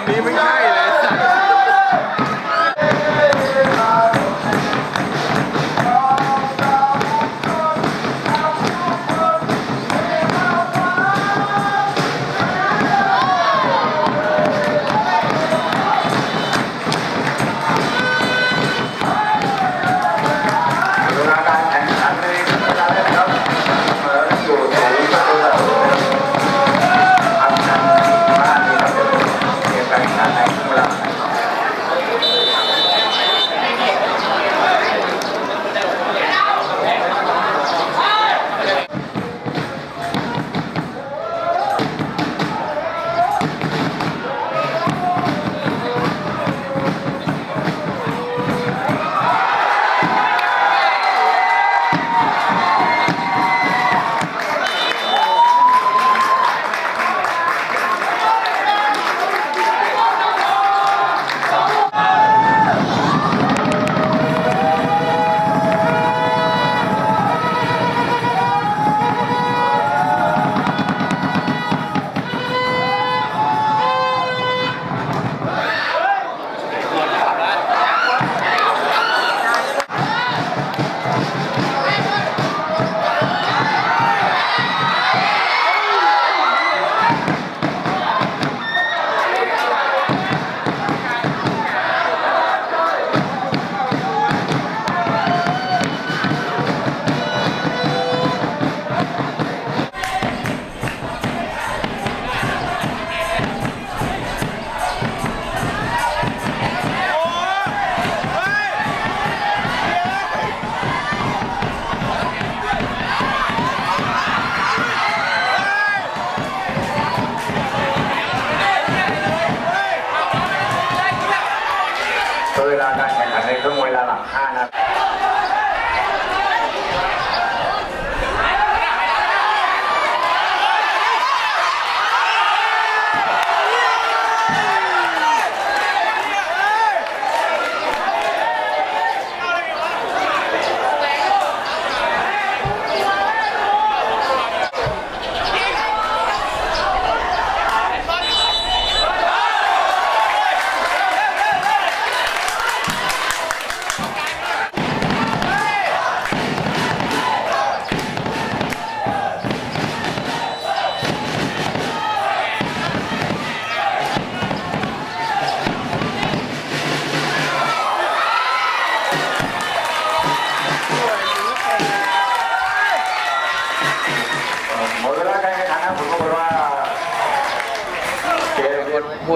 mesmo, hein. เวลาการแข่งขันในช่วงเวลาหลังห้านา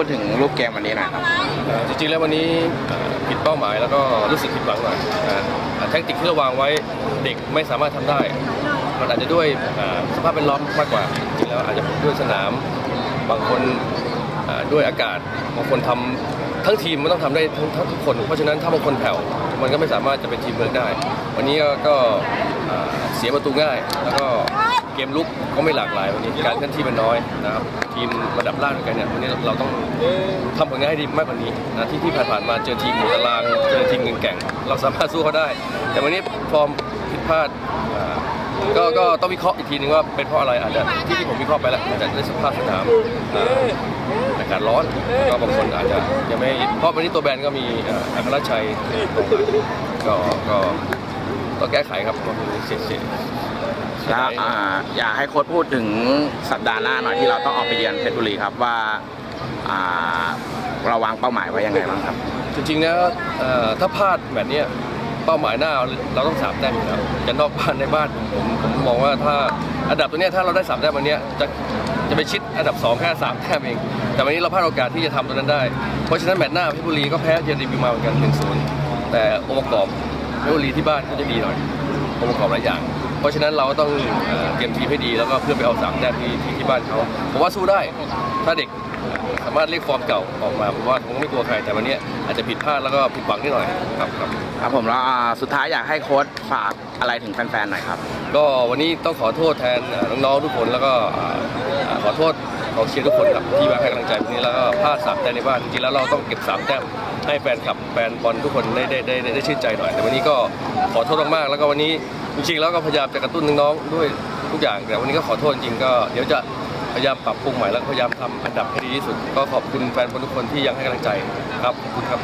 ดถึงรูปเกมวันนี้หน่อยครับจริงๆแล้ววันนี้ผิดเป้าหมายแล้วก็รู้สึกผิดหวังหน่อยนะอ่าแทคติกที่เราวางไว้เด็กไม่สามารถทำได้ มันอาจจะด้วยสภาพแวดล้อมมากกว่า จริงแล้วอาจจะด้วยสนาม บางคนด้วยอากาศบางคนทำทั้งทีมมันต้องทำได้ทั้งทุกคน เพราะฉะนั้นถ้าบางคนแผ่วมันก็ไม่สามารถจะเป็นทีมเวิร์กได้ วันนี้ก็เสียประตูง่ายแล้วก็ มลุกก็ไม่หลากหลายวันนี้การเคลื่อนที่มันน้อยนะครับทีมระดับล่างเหมือนกันเนี่ยวันนี้เราต้องทำผลงานให้ดีมากกว่านี้นะที่ที่ผ่านๆมาเจอทีมหมู่ตารางเจอทีมแข่งๆเราสามารถสู้เขาได้ แต่วันนี้ฟอร์มผิดพลาดก็ก็ต้องวิเคราะห์อีกทีนึงว่าเป็นเพราะอะไรอาจจะที่ที่ผมวิเคราะห์ไปแล้วอาจจะด้วยสภาพสนามอากาศร้อนก็บางคนอาจจะยังไม่เพราะวันนี้ตัวแบนก็มีอัครชัยก็ก็ต้องแก้ไขครับก็เสียเสีย แล้วอ่าอยากให้โค้ชพูดถึงสัปดาห์หน้าหน่อยที่เราต้องออกไปเยือนเพชรบุรีครับว่าอ่าเราวางเป้าหมายไว้ยังไงบ้างครับ จริงๆแล้วเอ่อถ้าพลาดแบบเนี้ยเป้าหมายหน้าเราต้องสามแต้มอยู่แล้วจะนอกบ้านในบ้านผมผมมองว่าถ้าอันดับตัวเนี้ยถ้าเราได้สามแต้มวันเนี้ยจะจะไปชิดอันดับสองแค่สามแต้มเอง แต่วันนี้เราพลาดโอกาสที่จะทำตัวนั้นได้ เพราะฉะนั้นแมตช์หน้าเพชรบุรีก็แพ้เยนดีบีมาเหมือนกันหนึ่งศูนย์แต่องค์ประกอบเพชรบุรีที่บ้านก็จะดีหน่อยองค์ประกอบหลายอย่าง เพราะฉะนั้นเราก็ต้องเอ่อเตรียมทีมให้ดีแล้วก็เพื่อไปเอาสามแต้มที่ที่ที่บ้านเขาผมว่าสู้ได้ ถ้าเด็กสามารถเรียกฟอร์มเก่าออกมาผมว่าผมไม่กลัวใครแต่วันนี้อาจจะผิดพลาดแล้วก็ผิดหวังนิดหน่อยครับครับครับผมแล้วอ่าสุดท้ายอยากให้โค้ชฝากอะไรถึงแฟนๆหน่อยครับ ก็วันนี้ต้องขอโทษแทนเอ่อน้องๆทุกคนแล้วก็อ่าอ่าขอโทษกองเชียร์ทุกคนครับที่มาให้กำลังใจวันนี้แล้วก็พลาดสามแต้มในบ้านจริงๆแล้วเราต้องเก็บสามแต้มให้แฟนคลับแฟนบอลทุกคนได้ได้ได้ได้ได้ชื่นใจหน่อย แต่วันนี้ก็ขอโทษมากๆแล้วก็วันนี้ จริงๆแล้วก็พยายามจะกระตุ้นน้องๆด้วยทุกอย่างแต่วันนี้ก็ขอโทษจริงก็เดี๋ยวจะพยายามปรับปรุงใหม่แล้วก็พยายามทำอันดับให้ดีที่สุด ก็ขอบคุณแฟนบอลทุกคนที่ยังให้กำลังใจครับขอบคุณครับ